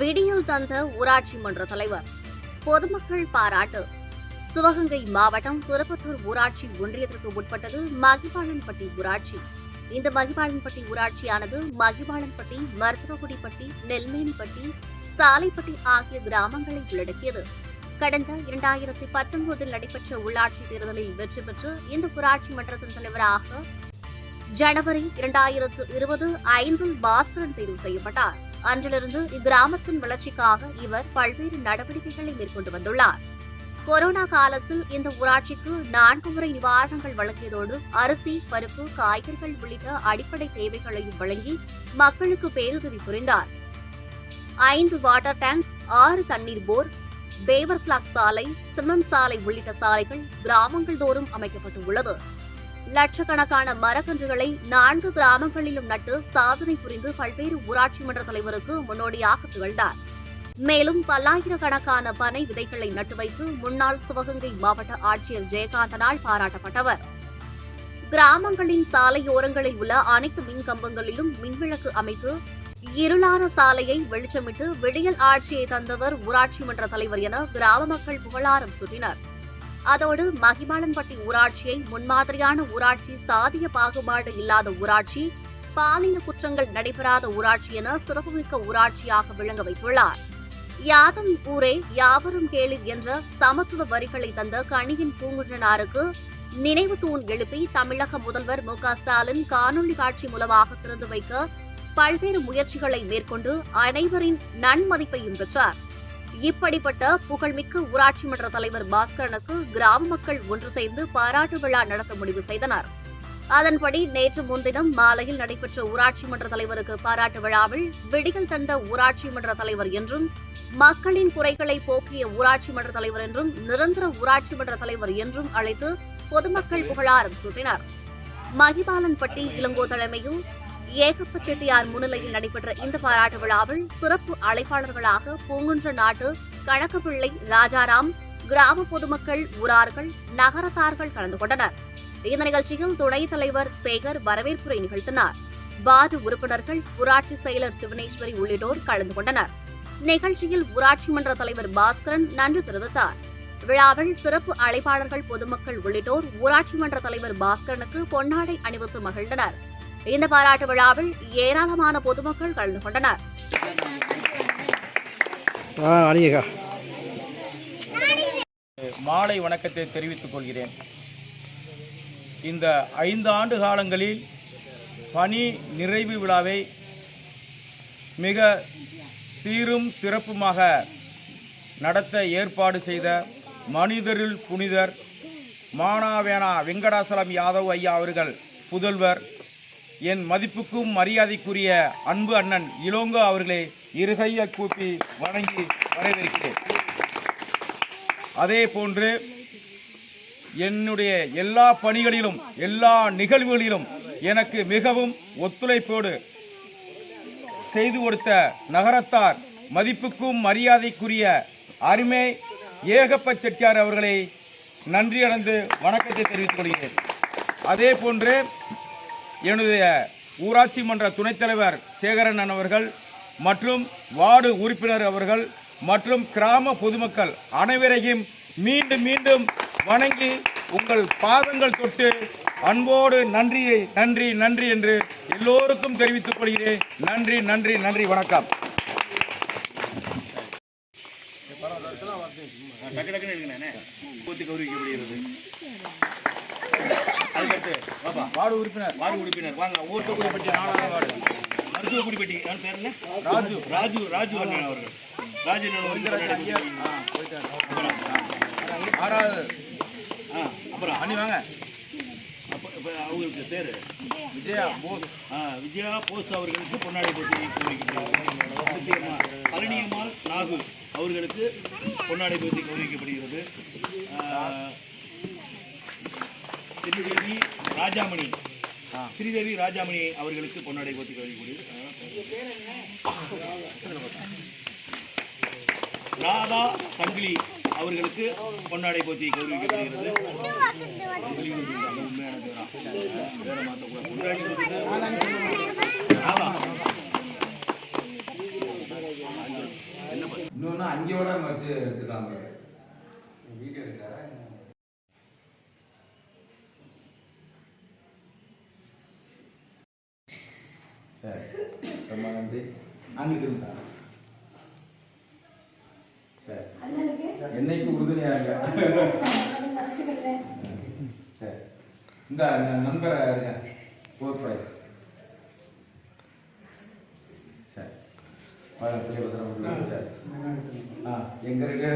விடியல் தந்த ஊராட்சி மன்ற தலைவர் பொதுமக்கள் பாராட்டு. சிவகங்கை மாவட்டம் திருப்பத்தூர் ஊராட்சி ஒன்றியத்திற்கு உட்பட்டது மகிபாலன்பட்டி ஊராட்சி. இந்த மகிபாலன்பட்டி ஊராட்சியானது மகிபாலன்பட்டி மருத்துவக்குடிப்பட்டி நெல்மேனிப்பட்டி சாலைப்பட்டி ஆகிய கிராமங்களை உள்ளடக்கியது. கடந்த இரண்டாயிரத்தி பத்தொன்பதில் நடைபெற்ற உள்ளாட்சி தேர்தலில் வெற்றி பெற்று இந்த ஊராட்சி மன்றத்தின் தலைவராக ஜனவரி இரண்டாயிரத்து இருபது ஐந்தில் பாஸ்கரன் தேர்வு செய்யப்பட்டார். அன்றிலிருந்து இக்கிராமத்தின் வளர்ச்சிக்காக இவர் பல்வேறு நடவடிக்கைகளை மேற்கொண்டு வந்துள்ளார். கொரோனா காலத்தில் இந்த ஊராட்சிக்கு நான்கு முறை நிவாரணங்கள் வழங்கியதோடு அரிசி பருப்பு காய்கறிகள் உள்ளிட்ட அடிப்படை தேவைகளையும் வழங்கி மக்களுக்கு பேருதவி புரிந்தார். ஐந்து வாட்டர் டேங்க் ஆறு தண்ணீர் போர் பேவர் பிளாக் சாலை சிமெண்ட் சாலை உள்ளிட்ட சாலைகள் கிராமங்கள் தோறும் அமைக்கப்பட்டு உள்ளது லட்சக்கணக்கான மரக்கன்றுகளை நான்கு கிராமங்களிலும் நட்டு சாதனை புரிந்து பல்வேறு ஊராட்சி மன்ற தலைவருக்கு முன்னோடியாக திகழ்ந்தார். மேலும் பல்லாயிரக்கணக்கான பனை விதைகளை நட்டு வைத்து முன்னாள் சிவகங்கை மாவட்ட ஆட்சியர் ஜெயகாந்தனால் பாராட்டப்பட்டவர். கிராமங்களின் சாலையோரங்களில் உள்ள அனைத்து மின் கம்பங்களிலும் மின்விளக்கு அமைத்து இருளான சாலையை வெளிச்சமிட்டு விடியல் ஆட்சியை தந்தவர் ஊராட்சி மன்ற தலைவர் என கிராம மக்கள் புகழாரம் சூட்டினர். அதோடு மகிமாளன்பட்டி ஊராட்சியை முன்மாதிரியான ஊராட்சி சாதிய பாகுபாடு இல்லாத ஊராட்சி பாலின குற்றங்கள் நடைபெறாத ஊராட்சி என சிறப்புமிக்க ஊராட்சியாக விளங்க வைத்துள்ளார். யாதம் ஊரே யாவரும் கேளிர் என்ற சமத்துவ வரிகளை தந்த கணியின் பூங்குன்றனாருக்கு நினைவு தூண் எழுப்பி தமிழக முதல்வர் மு ஸ்டாலின் காணொலி காட்சி மூலமாக திறந்து வைக்க பல்வேறு முயற்சிகளை மேற்கொண்டு அனைவரின் நன்மதிப்பையும் பெற்றார். இப்படிப்பட்ட புகழ்மிக்க ஊராட்சி மன்ற தலைவர் பாஸ்கரனுக்கு கிராம மக்கள் ஒன்று சேர்ந்து பாராட்டு விழா நடத்த முடிவு செய்தனர். அதன்படி நேற்று முன்தினம் மாலையில் நடைபெற்ற ஊராட்சி மன்ற தலைவருக்கு பாராட்டு விழாவில் விடிகள் தந்த ஊராட்சி மன்ற தலைவர் என்றும் மக்களின் குறைகளை போக்கிய ஊராட்சி மன்ற தலைவர் என்றும் நிரந்தர ஊராட்சி மன்ற தலைவர் என்றும் அழைத்து பொதுமக்கள் புகழாரம் சூட்டினர். மகிபாலன்பட்டி இளங்கோ தலைமையில் ஏகப்ப செட்டியார் முன்னிலையில் நடைபெற்ற இந்த பாராட்டு விழாவில் சிறப்பு அழைப்பாளர்களாக பூங்குன்ற நாட்டு கணக்குப்பிள்ளை ராஜாராம் கிராம பொதுமக்கள் ஊரார்கள் நகரத்தார்கள் கலந்து கொண்டனர். இந்த நிகழ்ச்சியில் துணைத் தலைவர் சேகர் வரவேற்புரை நிகழ்த்தினார். வார்டு உறுப்பினர்கள் ஊராட்சி செயலர் சிவனேஸ்வரி உள்ளிட்டோர் கலந்து கொண்டனர். நிகழ்ச்சியில் ஊராட்சி மன்ற தலைவர் பாஸ்கரன் நன்றி தெரிவித்தார். விழாவில் சிறப்பு அழைப்பாளர்கள் பொதுமக்கள் உள்ளிட்டோர் ஊராட்சி மன்ற தலைவர் பாஸ்கரனுக்கு பொன்னாடை அணிவித்து மகிழ்ந்தனர். இந்த பாராட்டு விழாவில் ஏராளமான பொதுமக்கள் கலந்து கொண்டனர். மாலை வணக்கத்தை தெரிவித்துக் கொள்கிறேன். இந்த ஐந்து ஆண்டு காலங்களில் பணி நிறைவு விழாவை மிக சீரும் சிறப்புமாக நடத்த ஏற்பாடு செய்த மனிதரில் புனிதர் மானாவேனா வெங்கடாசலம் யாதவ் ஐயா அவர்கள் புதல்வர் என் மதிப்புக்கும் மரியாதைக்குரிய அன்பு அண்ணன் இளோங்கோ அவர்களை இருகையை கூப்பி வணங்கி வரவேற்கிறேன். அதே போன்று என்னுடைய எல்லா பணிகளிலும் எல்லா நிகழ்வுகளிலும் எனக்கு மிகவும் ஒத்துழைப்போடு செய்து கொடுத்த நகரத்தார் மதிப்புக்கும் மரியாதைக்குரிய அருமை ஏகப்ப செட்டியார் அவர்களை நன்றியடைந்து வணக்கத்தை தெரிவித்துக் கொள்கிறேன். அதே போன்று என்னுடைய ஊராட்சி மன்ற துணைத் தலைவர் சேகரன் அவர்கள் மற்றும் வார்டு உறுப்பினர் அவர்கள் மற்றும் கிராம பொதுமக்கள் அனைவரையும் மீண்டும் மீண்டும் வணங்கி உங்கள் பாதங்கள் தொட்டு அன்போடு நன்றியை நன்றி நன்றி என்று எல்லோருக்கும் தெரிவித்துக் கொள்கிறேன். நன்றி நன்றி நன்றி வணக்கம். டக்கு டக்குன்னு எடுக்கணே கூத்து கௌரவிக்கப்படுகிறது. அதுக்கடுத்து பாப்பா வார்டு உறுப்பினர். வார்டு உறுப்பினர். வாங்க ஊர் தொகுதிப்பட்டி நாலாவது வார்டு. மருத்துவ குடிப்பட்டி யார் பேர் என்ன? ராஜு. ராஜு ராஜு அண்ணன் அவர்கள். ராஜு அண்ணன் ஆறாவது. ஆ அப்புறம்? அண்ணி வாங்க. அப்போ அவங்களுக்கு பேர்? விஜயா போஸ். விஜயா போஸ் அவர்களுக்கு பொன்னாடை போட்டி கௌரவிக்கப்படுகிறது பழனியம்மாள் நாகு அவர்களுக்கு பொன்னாடை போட்டி கௌரவிக்கப்படுகிறது ஸ்ரீதேவி ராஜாமணி. ஸ்ரீதேவி ராஜாமணி அவர்களுக்கு பொன்னாடை போத்தி கழிக்கக்கூடியது ராதா சங்கிலி அவர்களுக்கு பொன்னாடை போத்தி கௌரவிக்கப்படுகிறது. இன்னொன்று அங்கேயோட வச்சு எடுத்துக்கலாம் சரி ரொம்ப நன்றி. இருந்தா? சரி. என்னைக்கு உறுதுணையா இருக்க சரி இந்த நண்பரை ஃபோர் ஃபைவ் சரி பிள்ளை பத்திரம். சரி. ஆ எங்க இருக்கு?